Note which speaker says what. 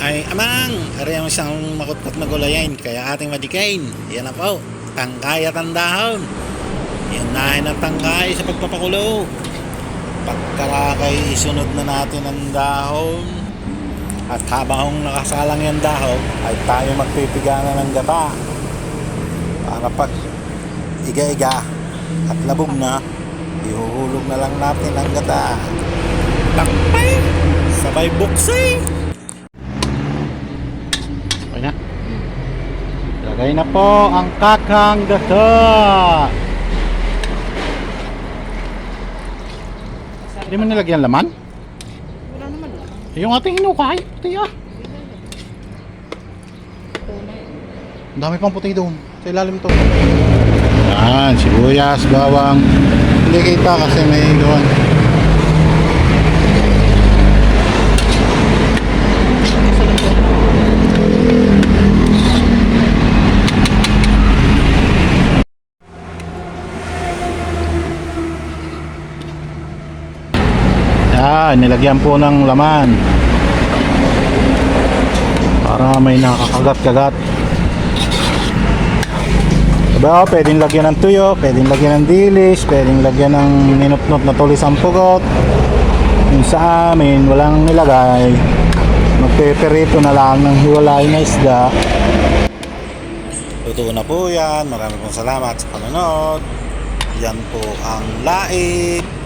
Speaker 1: ay amang, ari ang isang makutkot na gulayan, kaya ating madikain. Yan na po, tangkay at ang dahon. Yan na ang tangkay sa pagpapakulo. Pagkarakay, isunod na natin ang dahon. At habang nakasalang yung dahon, ay tayo magpipigana ng gata. Para pag iga-iga at labog na, ihuhulog na lang natin ang gata. Takpay! Sabay buksay! Okay na. Lagay na po ang kakang gata. Hindi mo nilagyan laman?
Speaker 2: Wala naman.
Speaker 1: Yung ating hinukay, puti ah. Ang dami pang puti doon. Sa ilalim to. Yan, sibuyas, bawang. Hindi kita kasi may gawan. Yan, nilagyan po ng laman. Para may nakakagat-kagat. Diba, pwedeng lagyan ng tuyo, pwedeng lagyan ng dilis, pwedeng lagyan ng ninupnot na tulis ang pugot. Yung sa amin, walang nilagay. Magpeperito na lang ng hiwalay na isda. Luto na po yan. Maraming salamat sa panonood. Yan po ang laik.